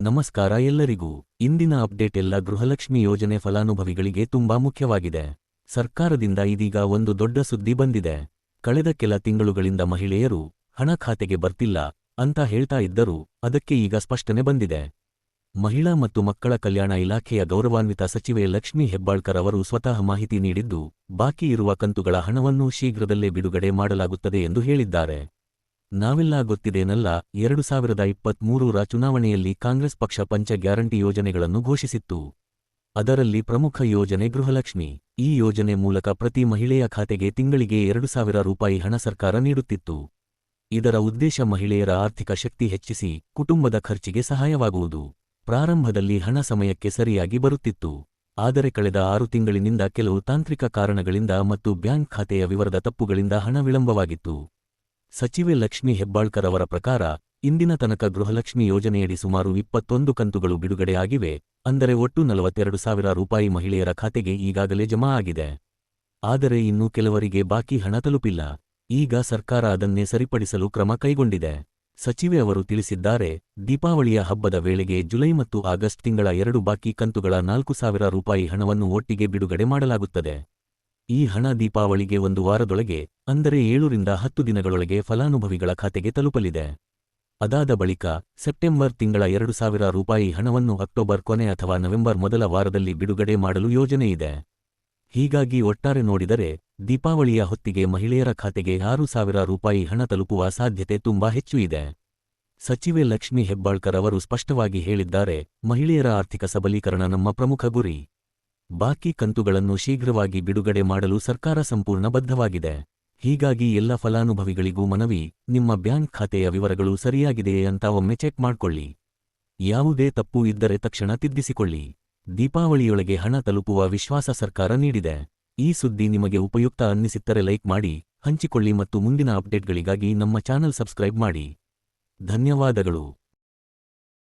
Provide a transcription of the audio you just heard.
ನಮಸ್ಕಾರ ಎಲ್ಲರಿಗೂ. ಇಂದಿನ ಅಪ್ಡೇಟ್ ಎಲ್ಲ ಗೃಹಲಕ್ಷ್ಮಿ ಯೋಜನೆ ಫಲಾನುಭವಿಗಳಿಗೆ ತುಂಬಾ ಮುಖ್ಯವಾಗಿದೆ. ಸರ್ಕಾರದಿಂದ ಇದೀಗ ಒಂದು ದೊಡ್ಡ ಸುದ್ದಿ ಬಂದಿದೆ. ಕಳೆದ ಕೆಲ ತಿಂಗಳುಗಳಿಂದ ಮಹಿಳೆಯರು ಹಣ ಖಾತೆಗೆ ಬರ್ತಿಲ್ಲ ಅಂತ ಹೇಳ್ತಾ ಇದ್ದರೂ ಅದಕ್ಕೆ ಈಗ ಸ್ಪಷ್ಟನೆ ಬಂದಿದೆ. ಮಹಿಳಾ ಮತ್ತು ಮಕ್ಕಳ ಕಲ್ಯಾಣ ಇಲಾಖೆಯ ಗೌರವಾನ್ವಿತ ಸಚಿವೆ ಲಕ್ಷ್ಮಿ ಹೆಬ್ಬಾಳ್ಕರ್ ಅವರು ಸ್ವತಃ ಮಾಹಿತಿ ನೀಡಿದ್ದು, ಬಾಕಿ ಇರುವ ಕಂತುಗಳ ಹಣವನ್ನು ಶೀಘ್ರದಲ್ಲೇ ಬಿಡುಗಡೆ ಮಾಡಲಾಗುತ್ತದೆ ಎಂದು ಹೇಳಿದ್ದಾರೆ. ನಾವೆಲ್ಲ ಗೊತ್ತಿದೇನಲ್ಲ, ಎರಡು ಸಾವಿರದ ಇಪ್ಪತ್ಮೂರರ ಚುನಾವಣೆಯಲ್ಲಿ ಕಾಂಗ್ರೆಸ್ ಪಕ್ಷ ಪಂಚ ಗ್ಯಾರಂಟಿ ಯೋಜನೆಗಳನ್ನು ಘೋಷಿಸಿತ್ತು. ಅದರಲ್ಲಿ ಪ್ರಮುಖ ಯೋಜನೆ ಗೃಹಲಕ್ಷ್ಮಿ. ಈ ಯೋಜನೆ ಮೂಲಕ ಪ್ರತಿ ಮಹಿಳೆಯ ಖಾತೆಗೆ ತಿಂಗಳಿಗೆ ಎರಡು ಸಾವಿರ ರೂಪಾಯಿ ಹಣ ಸರ್ಕಾರ ನೀಡುತ್ತಿತ್ತು. ಇದರ ಉದ್ದೇಶ ಮಹಿಳೆಯರ ಆರ್ಥಿಕ ಶಕ್ತಿ ಹೆಚ್ಚಿಸಿ, ಕುಟುಂಬದ ಖರ್ಚಿಗೆ ಸಹಾಯವಾಗುವುದು. ಪ್ರಾರಂಭದಲ್ಲಿ ಹಣ ಸಮಯಕ್ಕೆ ಸರಿಯಾಗಿ ಬರುತ್ತಿತ್ತು. ಆದರೆ ಕಳೆದ ಆರು ತಿಂಗಳಿನಿಂದ ಕೆಲವು ತಾಂತ್ರಿಕ ಕಾರಣಗಳಿಂದ ಮತ್ತು ಬ್ಯಾಂಕ್ ಖಾತೆಯ ವಿವರದ ತಪ್ಪುಗಳಿಂದ ಹಣ ವಿಳಂಬವಾಗಿತ್ತು. ಸಚಿವೆ ಲಕ್ಷ್ಮಿ ಹೆಬ್ಬಾಳ್ಕರ್ ಅವರ ಪ್ರಕಾರ, ಇಂದಿನ ತನಕ ಗೃಹಲಕ್ಷ್ಮಿ ಯೋಜನೆಯಡಿ ಸುಮಾರು ಇಪ್ಪತ್ತೊಂದು ಕಂತುಗಳು ಬಿಡುಗಡೆಯಾಗಿವೆ, ಅಂದರೆ ಒಟ್ಟು ನಲವತ್ತೆರಡು ಸಾವಿರ ರೂಪಾಯಿ ಮಹಿಳೆಯರ ಖಾತೆಗೆ ಈಗಾಗಲೇ ಜಮಾ ಆಗಿದೆ. ಆದರೆ ಇನ್ನೂ ಕೆಲವರಿಗೆ ಬಾಕಿ ಹಣ ತಲುಪಿಲ್ಲ. ಈಗ ಸರ್ಕಾರ ಅದನ್ನೇ ಸರಿಪಡಿಸಲು ಕ್ರಮ ಕೈಗೊಂಡಿದೆ. ಸಚಿವೆ ಅವರು ತಿಳಿಸಿದ್ದಾರೆ, ದೀಪಾವಳಿಯ ಹಬ್ಬದ ವೇಳೆಗೆ ಜುಲೈ ಮತ್ತು ಆಗಸ್ಟ್ ತಿಂಗಳ ಎರಡು ಬಾಕಿ ಕಂತುಗಳ ನಾಲ್ಕು ಸಾವಿರ ರೂಪಾಯಿ ಹಣವನ್ನು ಒಟ್ಟಿಗೆ ಬಿಡುಗಡೆ ಮಾಡಲಾಗುತ್ತದೆ. ಈ ಹಣ ದೀಪಾವಳಿಗೆ ಒಂದು ವಾರದೊಳಗೆ, ಅಂದರೆ ಏಳರಿಂದ ಹತ್ತು ದಿನಗಳೊಳಗೆ ಫಲಾನುಭವಿಗಳ ಖಾತೆಗೆ ತಲುಪಲಿದೆ. ಅದಾದ ಬಳಿಕ ಸೆಪ್ಟೆಂಬರ್ ತಿಂಗಳ ಎರಡು ಸಾವಿರ ರೂಪಾಯಿ ಹಣವನ್ನು ಅಕ್ಟೋಬರ್ ಕೊನೆ ಅಥವಾ ನವೆಂಬರ್ ಮೊದಲ ವಾರದಲ್ಲಿ ಬಿಡುಗಡೆ ಮಾಡಲು ಯೋಜನೆಯಿದೆ ಹೀಗಾಗಿ ಒಟ್ಟಾರೆ ನೋಡಿದರೆ, ದೀಪಾವಳಿಯ ಹೊತ್ತಿಗೆ ಮಹಿಳೆಯರ ಖಾತೆಗೆ ಆರು ಸಾವಿರ ರೂಪಾಯಿ ಹಣ ತಲುಪುವ ಸಾಧ್ಯತೆ ತುಂಬಾ ಹೆಚ್ಚು ಇದೆ. ಸಚಿವೆ ಲಕ್ಷ್ಮಿ ಹೆಬ್ಬಾಳ್ಕರ್ ಅವರು ಸ್ಪಷ್ಟವಾಗಿ ಹೇಳಿದ್ದಾರೆ, ಮಹಿಳೆಯರ ಆರ್ಥಿಕ ಸಬಲೀಕರಣ ನಮ್ಮ ಪ್ರಮುಖ ಗುರಿ. ಬಾಕಿ ಕಂತುಗಳನ್ನು ಶೀಘ್ರವಾಗಿ ಬಿಡುಗಡೆ ಮಾಡಲು ಸರ್ಕಾರ ಸಂಪೂರ್ಣ ಬದ್ಧವಾಗಿದೆ. ಹೀಗಾಗಿ ಎಲ್ಲ ಫಲಾನುಭವಿಗಳಿಗೂ ಮನವಿ, ನಿಮ್ಮ ಬ್ಯಾಂಕ್ ಖಾತೆಯ ವಿವರಗಳು ಸರಿಯಾಗಿದೆಯೇ ಅಂತ ಒಮ್ಮೆ ಚೆಕ್ ಮಾಡ್ಕೊಳ್ಳಿ. ಯಾವುದೇ ತಪ್ಪು ಇದ್ದರೆ ತಕ್ಷಣ ತಿದ್ದಿಸಿಕೊಳ್ಳಿ. ದೀಪಾವಳಿಯೊಳಗೆ ಹಣ ತಲುಪುವ ವಿಶ್ವಾಸ ಸರ್ಕಾರ ನೀಡಿದೆ. ಈ ಸುದ್ದಿ ನಿಮಗೆ ಉಪಯುಕ್ತ ಅನ್ನಿಸಿದ್ದರೆ ಲೈಕ್ ಮಾಡಿ, ಹಂಚಿಕೊಳ್ಳಿ ಮತ್ತು ಮುಂದಿನ ಅಪ್ಡೇಟ್ಗಳಿಗಾಗಿ ನಮ್ಮ ಚಾನಲ್ ಸಬ್ಸ್ಕ್ರೈಬ್ ಮಾಡಿ. ಧನ್ಯವಾದಗಳು.